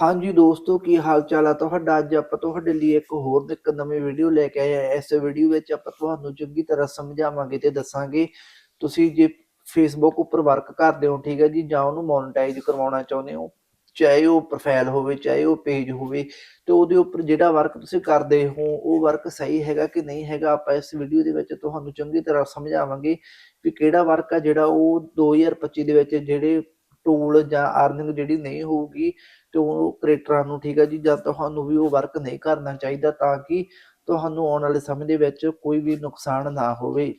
ਹਾਂਜੀ ਦੋਸਤੋ, ਕੀ ਹਾਲ ਚਾਲ ਆ ਤੁਹਾਡਾ? ਅੱਜ ਆਪਾਂ ਤੁਹਾਡੇ ਲਈ ਇੱਕ ਹੋਰ ਇੱਕ ਨਵੀਂ ਵੀਡੀਓ ਲੈ ਕੇ ਆਏ ਹਾਂ ਇਸ ਵੀਡੀਓ ਵਿੱਚ ਆਪਾਂ ਤੁਹਾਨੂੰ ਚੰਗੀ ਤਰ੍ਹਾਂ ਸਮਝਾਵਾਂਗੇ ਤੇ ਦੱਸਾਂਗੇ ਤੁਸੀਂ ਜੇ ਫੇਸਬੁੱਕ ਉੱਪਰ ਵਰਕ ਕਰਦੇ ਹੋ, ਠੀਕ ਹੈ ਜੀ, ਜਾਂ ਉਹਨੂੰ ਮੋਨਟਾਈਜ਼ ਕਰਵਾਉਣਾ ਚਾਹੁੰਦੇ ਹੋ, ਚਾਹੇ ਉਹ ਪ੍ਰੋਫਾਈਲ ਹੋਵੇ, ਚਾਹੇ ਉਹ ਪੇਜ ਹੋਵੇ, ਤੇ ਉਹਦੇ ਉੱਪਰ ਜਿਹੜਾ ਵਰਕ ਤੁਸੀਂ ਕਰਦੇ ਹੋ, ਉਹ ਵਰਕ ਸਹੀ ਹੈਗਾ ਕਿ ਨਹੀਂ ਹੈਗਾ, ਆਪਾਂ ਇਸ ਵੀਡੀਓ ਦੇ ਵਿੱਚ ਤੁਹਾਨੂੰ ਚੰਗੀ ਤਰ੍ਹਾਂ ਸਮਝਾਵਾਂਗੇ ਵੀ ਕਿਹੜਾ ਵਰਕ ਆ ਜਿਹੜਾ ਉਹ 2025 ਦੇ ਵਿੱਚ ਜਿਹੜੇ ਟੂਲ ਜਾਂ ਅਰਨਿੰਗ ਜਿਹੜੀ ਨਹੀਂ ਹੋਊਗੀ ਤੇ ਉਹ ਕ੍ਰੀਏਟਰਾਂ ਨੂੰ ਠੀਕ ਹੈ ਜੀ, ਜਾਂ ਤੁਹਾਨੂੰ ਵੀ ਉਹ ਵਰਕ ਨਹੀਂ ਕਰਨਾ ਚਾਹੀਦਾ ਤਾਂ ਕਿ ਤੁਹਾਨੂੰ ਆਉਣ ਵਾਲੇ ਸਮੇਂ ਦੇ ਵਿੱਚ ਕੋਈ ਵੀ ਨੁਕਸਾਨ ਨਾ ਹੋਵੇ।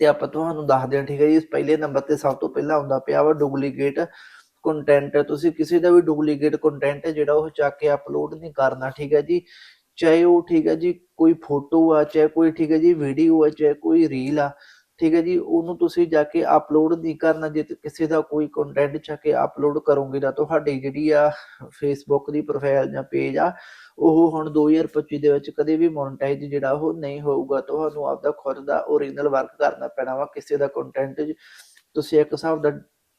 ਤੇ ਆਪਾਂ ਤੁਹਾਨੂੰ ਦੱਸਦੇ ਹਾਂ, ਠੀਕ ਹੈ ਜੀ ਪਹਿਲੇ ਨੰਬਰ ਤੇ ਸਭ ਤੋਂ ਪਹਿਲਾਂ ਆਉਂਦਾ ਪਿਆ ਵਾ ਡੁਪਲੀਕੇਟ ਕੰਟੈਂਟ ਤੁਸੀਂ ਕਿਸੇ ਦਾ ਵੀ ਡੁਪਲੀਕੇਟ ਕੰਟੈਂਟ ਜਿਹੜਾ ਉਹ ਚੱਕ ਕੇ ਅਪਲੋਡ ਨਹੀਂ ਕਰਨਾ, ਠੀਕ ਹੈ ਜੀ। ਚਾਹੇ ਉਹ, ਠੀਕ ਹੈ ਜੀ, ਕੋਈ ਫੋਟੋ ਆ, ਚਾਹੇ ਕੋਈ, ਠੀਕ ਹੈ ਜੀ ਵੀਡੀਓ ਆ, ਚਾਹੇ ਕੋਈ ਰੀਲ ਆ ਠੀਕ ਹੈ ਜੀ, ਉਹਨੂੰ ਤੁਸੀਂ ਜਾ ਕੇ ਅਪਲੋਡ ਨਹੀਂ ਕਰਨਾ, ਜੇ ਕਿਸੇ ਦਾ ਕੋਈ ਕੰਟੈਂਟ ਚੱਕ ਕੇ ਅਪਲੋਡ ਕਰੋਗੇ ਤਾਂ ਤੁਹਾਡੀ ਜਿਹੜੀ ਆ ਫੇਸਬੁੱਕ ਦੀ ਪ੍ਰੋਫਾਈਲ ਜਾਂ ਪੇਜ ਆ, ਉਹ ਹੁਣ 2025 ਦੇ ਵਿੱਚ ਕਦੇ ਵੀ ਮੋਨਟਾਈਜ਼ ਜਿਹੜਾ ਉਹ ਨਹੀਂ ਹੋਊਗਾ। ਤੁਹਾਨੂੰ ਆਪਦਾ ਖੁਦ ਦਾ ਓਰੀਜਨਲ ਵਰਕ ਕਰਨਾ ਪੈਣਾ ਵਾ, ਕਿਸੇ ਦਾ ਕੰਟੈਂਟ ਤੁਸੀਂ ਇੱਕ ਹਿਸਾਬ ਦਾ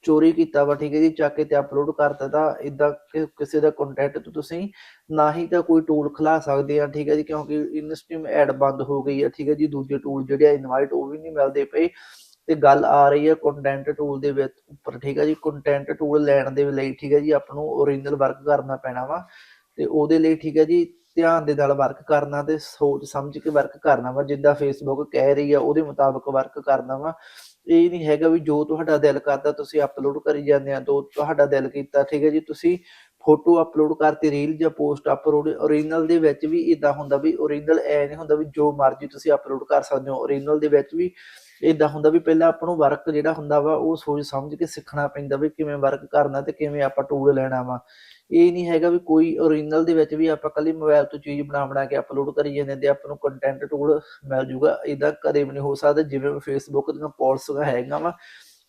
ਚੋਰੀ ਕੀਤਾ ਵਾ, ਠੀਕ ਹੈ ਜੀ, ਚੱਕ ਕੇ ਤੇ ਅਪਲੋਡ ਕਰਤਾ ਤਾਂ ਇਦਾਂ ਕਿਸੇ ਦਾ ਕੰਟੈਂਟ ਤੁਸੀਂ ਨਾ ਹੀ ਤਾਂ ਕੋਈ ਟੂਲ ਖਿਲਾ ਸਕਦੇ ਆ, ਠੀਕ ਹੈ ਜੀ, ਕਿਉਂਕਿ ਇਨਸਟ੍ਰੀਮ ਐਡ ਬੰਦ ਹੋ ਗਈ ਹੈ ਠੀਕ ਹੈ ਜੀ, ਦੂਜੇ ਟੂਲ ਜਿਹੜੇ ਆ ਇਨਵਾਈਟ ਉਹ ਵੀ ਨਹੀਂ ਮਿਲਦੇ ਪਏ ਤੇ ਗੱਲ ਆ ਰਹੀ ਹੈ ਕੰਟੈਂਟ ਟੂਲ ਦੇ ਵਿੱਚ ਉੱਪਰ, ਠੀਕ ਹੈ ਜੀ ਕੰਟੈਂਟ ਟੂਲ ਲੈਣ ਦੇ ਲਈ, ਠੀਕ ਹੈ ਜੀ, ਆਪ ਨੂੰ ਓਰੀਜਨਲ ਵਰਕ ਕਰਨਾ ਪੈਣਾ ਵਾ ਤੇ ਉਹਦੇ ਲਈ, ਠੀਕ ਹੈ ਜੀ, ਧਿਆਨ ਦੇ ਨਾਲ ਵਰਕ ਕਰਨਾ ਤੇ ਸੋਚ ਸਮਝ ਕੇ ਵਰਕ ਕਰਨਾ ਵਾ, ਜਿੱਦਾਂ ਫੇਸਬੁੱਕ ਕਹਿ ਰਹੀ ਆ, ਉਹਦੇ ਮੁਤਾਬਕ ਵਰਕ ਕਰਨਾ ਵਾ ਇਹ ਨਹੀਂ ਹੈਗਾ ਵੀ ਜੋ ਤੁਹਾਡਾ ਦਿਲ ਕਰਦਾ ਤੁਸੀਂ ਅਪਲੋਡ ਕਰੀ ਜਾਂਦੇ ਆ, ਜੋ ਤੁਹਾਡਾ ਦਿਲ ਕੀਤਾ, ਠੀਕ ਹੈ ਜੀ, ਤੁਸੀਂ ਫੋਟੋ ਅਪਲੋਡ ਕਰਤੀ ਰੀਲ ਜਾਂ ਪੋਸਟ ਅਪਲੋਡ ਓਰੀਜਨਲ ਦੇ ਵਿੱਚ ਵੀ ਇਦਾਂ ਹੁੰਦਾ ਵੀ ਓਰੀਜਨਲ ਐ ਨਹੀਂ ਹੁੰਦਾ ਵੀ ਜੋ ਮਰਜ਼ੀ ਤੁਸੀਂ ਅਪਲੋਡ ਕਰ ਸਕਦੇ ਹੋ ਓਰੀਜਨਲ ਦੇ ਵਿੱਚ ਵੀ ਇਦਾਂ ਹੁੰਦਾ ਵੀ ਪਹਿਲਾਂ ਆਪਾਂ ਨੂੰ ਵਰਕ ਜਿਹੜਾ ਹੁੰਦਾ ਵਾ, ਉਹ ਸੋਚ ਸਮਝ ਕੇ ਸਿੱਖਣਾ ਪੈਂਦਾ ਵੀ ਕਿਵੇਂ ਵਰਕ ਕਰਨਾ ਤੇ ਕਿਵੇਂ ਆਪਾਂ ਟੂਲ ਲੈਣਾ ਵਾ। ਇਹ ਨਹੀਂ ਹੈਗਾ ਵੀ ਕੋਈ ਓਰੀਜਨਲ ਦੇ ਵਿੱਚ ਵੀ ਆਪਾਂ ਕੱਲੀ ਮੋਬਾਈਲ ਤੋਂ ਚੀਜ਼ ਬਣਾ ਬਣਾ ਕੇ ਅਪਲੋਡ ਕਰੀ ਜਾਂਦੇ ਤੇ ਆਪਾਂ ਨੂੰ ਕੰਟੈਂਟ ਟੂਲ ਮਿਲ ਜੂਗਾ। ਇਦਾਂ ਕਦੇ ਵੀ ਨਹੀਂ ਹੋ ਸਕਦਾ, ਜਿਵੇਂ ਫੇਸਬੁੱਕ ਦੀਆਂ ਪਾਲਿਸੀਆਂ ਹੈਗੀਆਂ ਵਾ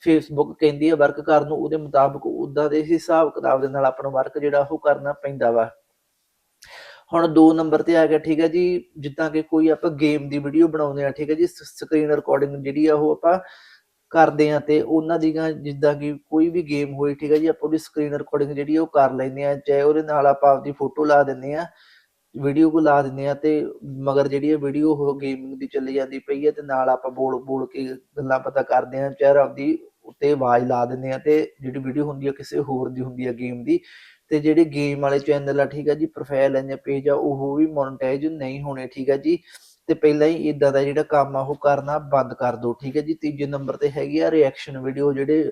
ਫੇਸਬੁੱਕ ਕਹਿੰਦੀ ਹੈ ਵਰਕ ਕਰਨ ਨੂੰ, ਉਹਦੇ ਮੁਤਾਬਕ ਉਦਾਂ ਦੇ ਹਿਸਾਬ ਕਿਤਾਬ ਦੇ ਨਾਲ ਆਪਾਂ ਨੂੰ ਵਰਕ ਜਿਹੜਾ ਉਹ ਕਰਨਾ ਪੈਂਦਾ ਵਾ। ਹੁਣ 2 ਨੰਬਰ ਤੇ ਆ ਗਿਆ, ਠੀਕ ਹੈ ਜੀ, ਜਿੱਦਾਂ ਕਿ ਕੋਈ ਆਪਾਂ ਗੇਮ ਦੀ ਵੀਡੀਓ ਬਣਾਉਂਦੇ ਆ ਠੀਕ ਹੈ ਜੀ ਸਕਰੀਨ ਰਿਕਾਰਡਿੰਗ ਜਿਹੜੀ ਆ ਉਹ ਆਪਾਂ ਕਰਦੇ ਆ ਤੇ ਉਹਨਾਂ ਦੀਆਂ ਜਿੱਦਾਂ ਕਿ ਕੋਈ ਵੀ ਗੇਮ ਹੋਈ ਠੀਕ ਹੈ ਜੀ, ਆਪਾਂ ਉਹਦੀ ਸਕਰੀਨ ਰਿਕਾਰਡਿੰਗ ਜਿਹੜੀ ਉਹ ਕਰ ਲੈਂਦੇ ਆ ਚਾਹੇ ਉਹਦੇ ਨਾਲ ਆਪਾਂ ਆਪਦੀ ਫੋਟੋ ਲਾ ਦਿੰਦੇ ਆ ਵੀਡੀਓ ਕੋ ਲਾ ਦਿੰਦੇ ਆ ਤੇ ਮਗਰ ਜਿਹੜੀ ਇਹ ਵੀਡੀਓ ਉਹ ਗੇਮਿੰਗ ਦੀ ਚੱਲੀ ਜਾਂਦੀ ਪਈ ਹੈ ਤੇ ਨਾਲ ਆਪਾਂ ਬੋਲ ਬੋਲ ਕੇ ਗੱਲਾਂ ਪਤਾ ਕਰਦੇ ਆ ਚਾਹੇ ਆਪਦੀ ਉੱਤੇ ਆਵਾਜ਼ ਲਾ ਦਿੰਦੇ ਆ ਤੇ ਜਿਹੜੀ ਵੀਡੀਓ ਹੁੰਦੀ ਆ ਕਿਸੇ ਹੋਰ ਦੀ ਹੁੰਦੀ ਆ ਗੇਮ ਦੀ ਤੇ ਜਿਹੜੇ ਗੇਮ ਵਾਲੇ ਚੈਨਲ ਆ, ਠੀਕ ਆ ਜੀ ਪ੍ਰੋਫਾਈਲ ਜਾਂ ਪੇਜ ਆ, ਉਹ ਵੀ ਮੋਨਟਾਈਜ਼ ਨਹੀਂ ਹੋਣੇ, ਠੀਕ ਆ ਜੀ। ਤੇ ਪਹਿਲਾਂ ਹੀ ਇਦਾਂ ਦਾ ਜਿਹੜਾ ਕੰਮ ਆ, ਉਹ ਕਰਨਾ ਬੰਦ ਕਰ ਦਿਓ ਠੀਕ ਹੈ ਜੀ। ਤੀਜੇ ਨੰਬਰ ਤੇ ਹੈਗੀ ਆ ਰਿਐਕਸ਼ਨ ਵੀਡੀਓ ਜਿਹੜੇ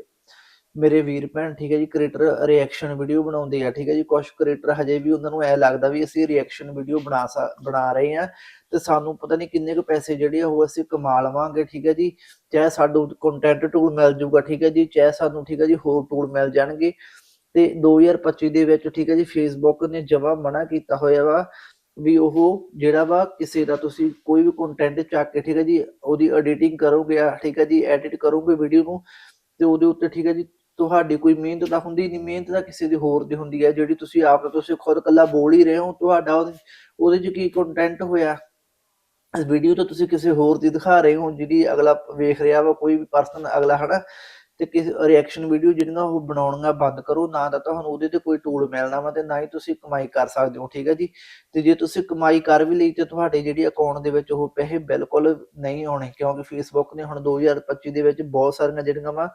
ਮੇਰੇ ਵੀਰ ਭੈਣ, ਠੀਕ ਹੈ ਜੀ ਕ੍ਰੀਏਟਰ ਰਿਐਕਸ਼ਨ ਵੀਡੀਓ ਬਣਾਉਂਦੇ ਆ, ਠੀਕ ਹੈ ਜੀ। ਕੁਝ ਕ੍ਰੀਏਟਰ ਹਜੇ ਵੀ ਉਹਨਾਂ ਨੂੰ ਐ ਲੱਗਦਾ ਵੀ ਅਸੀਂ ਰਿਐਕਸ਼ਨ ਵੀਡੀਓ ਬਣਾ ਬਣਾ ਰਹੇ ਆ। ਤੇ ਸਾਨੂੰ ਪਤਾ ਨਹੀਂ ਕਿੰਨੇ ਕੁ ਪੈਸੇ ਜਿਹੜੇ ਉਹ ਅਸੀਂ ਕਮਾ ਲਵਾਂਗੇ, ਠੀਕ ਹੈ ਜੀ। ਚਾਹੇ ਸਾਨੂੰ ਕੰਟੈਂਟ ਟੂਲ ਮਿਲ ਜਾਊਗਾ, ਠੀਕ ਹੈ ਜੀ। ਚਾਹੇ ਸਾਨੂੰ, ਠੀਕ ਹੈ ਜੀ, ਹੋਰ ਟੂਲ ਮਿਲ ਜਾਣਗੇ। ਤੇ 2025 ਦੇ ਵਿੱਚ ਠੀਕ ਹੈ ਜੀ ਫੇਸਬੁੱਕ ਨੇ ਜਮਾ ਮਨਾ ਕੀਤਾ ਹੋਇਆ ਵਾ ਵੀ ਉਹ ਜਿਹੜਾ ਵਾ ਕਿਸੇ ਦਾ ਤੁਸੀਂ ਕੋਈ ਵੀ ਕੰਟੈਂਟ ਚੱਕ ਕੇ ਠੀਕ ਹੈ ਜੀ, ਉਹਦੀ ਐਡੀਟਿੰਗ ਕਰੋਗੇ ਠੀਕ ਹੈ ਜੀ ਐਡਿਟ ਕਰੋਗੇ ਵੀਡੀਓ ਨੂੰ ਤੇ ਉਹਦੇ ਉੱਤੇ ਠੀਕ ਹੈ ਜੀ, ਤੁਹਾਡੀ ਕੋਈ ਮਿਹਨਤ ਤਾਂ ਹੁੰਦੀ ਨਹੀਂ, ਮਿਹਨਤ ਤਾਂ ਕਿਸੇ ਦੀ ਹੋਰ ਦੀ ਹੁੰਦੀ ਹੈ, ਜਿਹੜੀ ਤੁਸੀਂ ਆਪ ਤੁਸੀਂ ਖੁਦ ਕੱਲਾ ਬੋਲ ਹੀ ਰਹੇ ਹੋ, ਤੁਹਾਡਾ ਉਹਦੇ 'ਚ ਕੀ ਕੰਟੈਂਟ ਹੋਇਆ? ਇਸ ਵੀਡੀਓ ਤਾਂ ਤੁਸੀਂ ਕਿਸੇ ਹੋਰ ਦੀ ਦਿਖਾ ਰਹੇ ਹੋ, ਜਿਹੜੀ ਅਗਲਾ ਵੇਖ ਰਿਹਾ ਵਾ, ਕੋਈ ਵੀ ਪਰਸਨ ਅਗਲਾ, ਹਨਾ? ਤੇ ਕਿਸ ਰਿਐਕਸ਼ਨ ਵੀਡੀਓ ਜਿਹੜੀਆਂ ਉਹ ਬਣਾਉਣੀਆਂ ਬੰਦ ਕਰੋ, ਨਾ ਤਾਂ ਤੁਹਾਨੂੰ ਉਹਦੇ ਤੇ ਕੋਈ ਟੂਲ ਮਿਲਣਾ ਵਾ ਤੇ ਨਾ ਹੀ ਤੁਸੀਂ ਕਮਾਈ ਕਰ ਸਕਦੇ ਹੋ, ਠੀਕ ਹੈ ਜੀ? ਤੇ ਜੇ ਤੁਸੀਂ ਕਮਾਈ ਕਰ ਵੀ ਲਈ ਤੇ ਤੁਹਾਡੇ ਜਿਹੜੀ ਅਕਾਊਂਟ ਦੇ ਵਿੱਚ ਉਹ ਪੈਸੇ ਬਿਲਕੁਲ ਨਹੀਂ ਆਉਣੇ, ਕਿਉਂਕਿ ਫੇਸਬੁੱਕ ਨੇ ਹੁਣ 2025 ਦੇ ਵਿੱਚ ਬਹੁਤ ਸਾਰੀਆਂ ਜਿਹੜੀਆਂ ਵਾ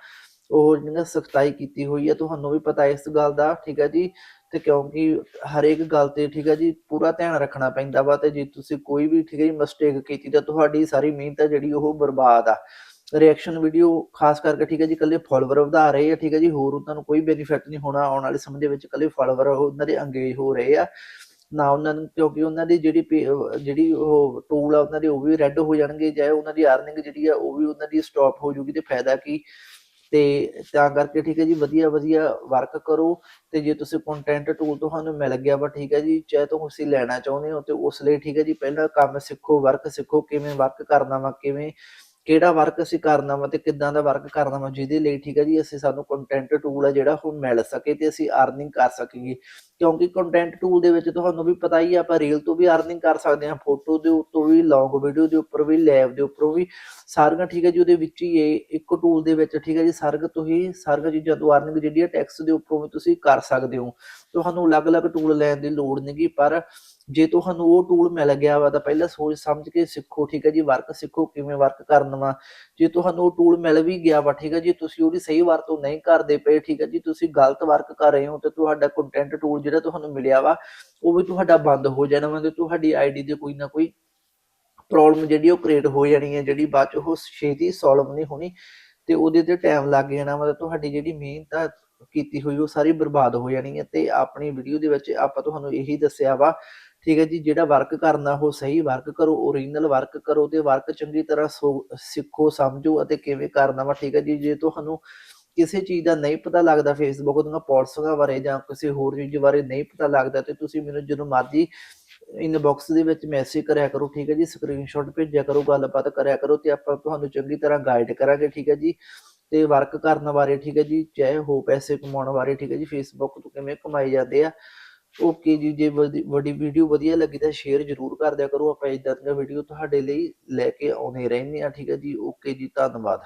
ਉਹ ਜਿਹੜੀਆਂ ਸਖਤਾਈ ਕੀਤੀ ਹੋਈ ਹੈ ਤੁਹਾਨੂੰ ਵੀ ਪਤਾ ਇਸ ਗੱਲ ਦਾ, ਠੀਕ ਹੈ ਜੀ? ਤੇ ਕਿਉਂਕਿ ਹਰੇਕ ਗੱਲ ਤੇ, ਠੀਕ ਹੈ ਜੀ, ਪੂਰਾ ਧਿਆਨ ਰੱਖਣਾ ਪੈਂਦਾ ਵਾ ਤੇ ਜੇ ਤੁਸੀਂ ਕੋਈ ਵੀ, ਠੀਕ ਹੈ ਜੀ ਮਿਸਟੇਕ ਕੀਤੀ ਤਾਂ ਤੁਹਾਡੀ ਸਾਰੀ ਮਿਹਨਤ ਜਿਹੜੀ ਉਹ ਬਰਬਾਦ ਆ। ਰਿਐਕਸ਼ਨ ਵੀਡੀਓ ਖਾਸ ਕਰਕੇ ਠੀਕ ਹੈ ਜੀ ਕੱਲੇ ਫਾਲੋਅਰ ਵਧਾ ਰਹੇ ਆ, ਠੀਕ ਹੈ ਜੀ, ਹੋਰ ਉਹਨਾਂ ਨੂੰ ਕੋਈ ਬੈਨੀਫਿਟ ਨਹੀਂ ਹੋਣਾ ਆਉਣ ਵਾਲੇ ਸਮੇਂ ਦੇ ਵਿੱਚ ਕੱਲੇ ਫਾਲੋਅਰ ਉਹਨਾਂ ਦੇ ਅੰਗੇਜ ਹੋ ਰਹੇ ਆ। ਨਾ ਉਹਨਾਂ ਨੂੰ, ਕਿਉਂਕਿ ਉਹਨਾਂ ਦੀ ਜਿਹੜੀ ਜਿਹੜੀ ਉਹ ਟੂਲ ਆ, ਉਹਨਾਂ ਦੇ ਉਹ ਵੀ ਰੈੱਡ ਹੋ ਜਾਣਗੇ ਚਾਹੇ ਉਹਨਾਂ ਦੀ ਅਰਨਿੰਗ ਜਿਹੜੀ ਆ, ਉਹ ਵੀ ਉਹਨਾਂ ਦੀ ਸਟਾਪ ਹੋ ਜੂਗੀ, ਤੇ ਫਾਇਦਾ ਕੀ? ਤੇ ਤਾਂ ਕਰਕੇ ਠੀਕ ਹੈ ਜੀ, ਵਧੀਆ ਵਧੀਆ ਵਰਕ ਕਰੋ, ਤੇ ਜੇ ਤੁਸੀਂ ਕੰਟੈਂਟ ਟੂਲ ਤੁਹਾਨੂੰ ਮਿਲ ਗਿਆ ਵਾ, ਠੀਕ ਹੈ ਜੀ, ਚਾਹੇ ਤੁਸੀਂ ਲੈਣਾ ਚਾਹੁੰਦੇ ਹੋ, ਤੇ ਉਸ ਲਈ ਠੀਕ ਹੈ ਜੀ, ਪਹਿਲਾਂ ਕੰਮ ਸਿੱਖੋ ਵਰਕ ਸਿੱਖੋ, ਕਿਵੇਂ ਵਰਕ ਕਰਨਾ ਵਾ, ਕਿਵੇਂ ਕਿਹੜਾ ਵਰਕ ਅਸੀਂ ਕਰਨਾ ਵਾ ਤੇ ਕਿੱਦਾਂ ਦਾ ਵਰਕ ਕਰਨਾ ਵਾ, ਜਿਹਦੇ ਲਈ ਠੀਕ ਹੈ ਜੀ, ਅਸੀਂ ਸਾਨੂੰ ਕੰਟੈਂਟ ਟੂਲ ਆ ਜਿਹੜਾ ਉਹ ਮਿਲ ਸਕੇ ਤੇ ਅਸੀਂ ਅਰਨਿੰਗ ਕਰ ਸਕੀਏ। ਕਿਉਂਕਿ ਕੰਟੈਂਟ ਟੂਲ ਦੇ ਵਿੱਚ ਤੁਹਾਨੂੰ ਵੀ ਪਤਾ ਹੀ ਆ, ਆਪਾਂ ਰੀਲ ਤੋਂ ਵੀ ਅਰਨਿੰਗ ਕਰ ਸਕਦੇ ਹਾਂ ਫੋਟੋ ਦੇ ਉੱਤੋਂ ਵੀ ਲੌਂਗ ਵੀਡੀਓ ਦੇ ਉੱਪਰ ਵੀ ਲੈਬ ਦੇ ਉੱਪਰੋਂ ਵੀ, ਸਾਰੀਆਂ ਠੀਕ ਹੈ ਜੀ, ਉਹਦੇ ਵਿੱਚ ਹੀ ਇਹ ਇੱਕ ਟੂਲ ਦੇ ਵਿੱਚ ਠੀਕ ਹੈ ਜੀ, ਸਾਰੀਆਂ ਤੁਸੀਂ, ਸਾਰੀਆਂ ਚੀਜ਼ਾਂ ਤੋਂ ਅਰਨਿੰਗ ਜਿਹੜੀ ਹੈ ਟੈਕਸ ਦੇ ਉੱਪਰੋਂ ਵੀ ਤੁਸੀਂ ਕਰ ਸਕਦੇ ਹੋ। ਤੁਹਾਨੂੰ ਅਲੱਗ-ਅਲੱਗ ਟੂਲ ਲੈਣ ਦੀ ਲੋੜ ਨਹੀਂਗੀ ਪਰ ਜੇ ਤੁਹਾਨੂੰ ਉਹ ਟੂਲ ਮਿਲ ਗਿਆ ਵਾ ਤਾਂ ਪਹਿਲਾਂ ਸੋਚ ਸਮਝ ਕੇ ਸਿੱਖੋ, ਠੀਕ ਹੈ ਜੀ? ਵਰਕ ਸਿੱਖੋ, ਕਿਵੇਂ ਵਰਕ ਕਰਨਾ ਵਾ। ਜੇ ਤੁਹਾਨੂੰ ਉਹ ਟੂਲ ਮਿਲ ਵੀ ਗਿਆ ਵਾ, ਠੀਕ ਹੈ ਜੀ? ਤੁਸੀਂ ਉਹਦੀ ਸਹੀ ਵਰਤੋਂ ਨਹੀਂ ਕਰਦੇ ਪਏ, ਠੀਕ ਹੈ ਜੀ? ਤੁਸੀਂ ਗਲਤ ਵਰਕ ਕਰ ਰਹੇ ਹੋ ਤੇ ਤੁਹਾਡਾ ਕੰਟੈਂਟ ਟੂਲ ਜਿਹੜਾ ਤੁਹਾਨੂੰ ਮਿਲਿਆ ਵਾ, ਉਹ ਵੀ ਤੁਹਾਡਾ ਬੰਦ ਹੋ ਜਾਣਾ ਵਾ ਤੇ ਤੁਹਾਡੀ ਆਈਡੀ ਦੇ ਕੋਈ ਨਾ ਕੋਈ ਪ੍ਰੋਬਲਮ ਜਿਹੜੀ ਉਹ ਕ੍ਰੀਏਟ ਹੋ ਜਾਣੀ ਹੈ, ਜਿਹੜੀ ਬਾਅਦ ਚ ਉਹ ਛੇਤੀ ਸੋਲਵ ਨਹੀਂ ਹੋਣੀ ਤੇ ਉਹਦੇ ਤੇ ਟਾਈਮ ਲੱਗ ਜਾਣਾ ਮਤਲਬ ਤੁਹਾਡੀ ਜਿਹੜੀ ਮਿਹਨਤ ਆ ਕੀਤੀ ਹੋਈ ਉਹ ਸਾਰੀ ਬਰਬਾਦ ਹੋ ਜਾਣੀ ਹੈ ਤੇ ਆਪਣੀ ਵੀਡੀਓ ਦੇ ਵਿੱਚ ਆਪਾਂ ਤੁਹਾਨੂੰ ਇਹੀ ਦੱਸਿਆ ਵਾ ਠੀਕ ਹੈ ਜੀ, ਜਿਹੜਾ ਵਰਕ ਕਰਨਾ, ਉਹ ਸਹੀ ਵਰਕ ਕਰੋ ਓਰੀਜਨਲ ਵਰਕ ਕਰੋ ਤੇ ਵਰਕ ਚੰਗੀ ਤਰ੍ਹਾਂ ਸੋ- ਸਿੱਖੋ, ਸਮਝੋ ਅਤੇ ਕਿਵੇਂ ਕਰਨਾ ਵਾ, ਠੀਕ ਹੈ ਜੀ। ਜੇ ਤੁਹਾਨੂੰ ਕਿਸੇ ਚੀਜ਼ ਦਾ ਨਹੀਂ ਪਤਾ ਲੱਗਦਾ ਫੇਸਬੁੱਕ ਦੀਆਂ ਪਾਲਿਸੀਆਂ ਬਾਰੇ ਜਾਂ ਕਿਸੇ ਹੋਰ ਚੀਜ਼ ਬਾਰੇ ਨਹੀਂ ਪਤਾ ਲੱਗਦਾ ਤੇ ਤੁਸੀਂ ਮੈਨੂੰ ਜਦੋਂ ਮਰਜ਼ੀ ਇਨਬਾਕਸ ਦੇ ਵਿੱਚ ਮੈਸੇਜ ਕਰਿਆ ਕਰੋ, ਠੀਕ ਹੈ ਜੀ। ਸਕਰੀਨਸ਼ਾਟ ਭੇਜਿਆ ਕਰੋ, ਗੱਲਬਾਤ ਕਰਿਆ ਕਰੋ ਤੇ ਆਪਾਂ ਤੁਹਾਨੂੰ ਚੰਗੀ ਤਰ੍ਹਾਂ ਗਾਈਡ ਕਰਾਂਗੇ, ਠੀਕ ਹੈ ਜੀ। ਤੇ ਵਰਕ ਕਰਨ ਬਾਰੇ, ਠੀਕ ਹੈ ਜੀ, ਚਾਹੇ ਹੋ ਪੈਸੇ ਕਮਾਉਣ ਬਾਰੇ, ਠੀਕ ਹੈ ਜੀ। ਫੇਸਬੁੱਕ ਤੋਂ ਕਿਵੇਂ ਕਮਾਏ ਜਾਂਦੇ ਆ ਓਕੇ ਜੀ, ਜੇ ਵਧੀ- ਵੱਡੀ ਵੀਡੀਓ ਵਧੀਆ ਲੱਗੀ ਤਾਂ ਸ਼ੇਅਰ ਜ਼ਰੂਰ ਕਰ ਦਿਆ ਕਰੋ। ਆਪਾਂ ਇਦਾਂ ਦੀਆਂ ਵੀਡੀਓ ਤੁਹਾਡੇ ਲਈ ਲੈ ਕੇ ਆਉਂਦੇ ਰਹਿੰਦੇ ਆ ਠੀਕ ਹੈ ਜੀ? ਓਕੇ ਜੀ, ਧੰਨਵਾਦ।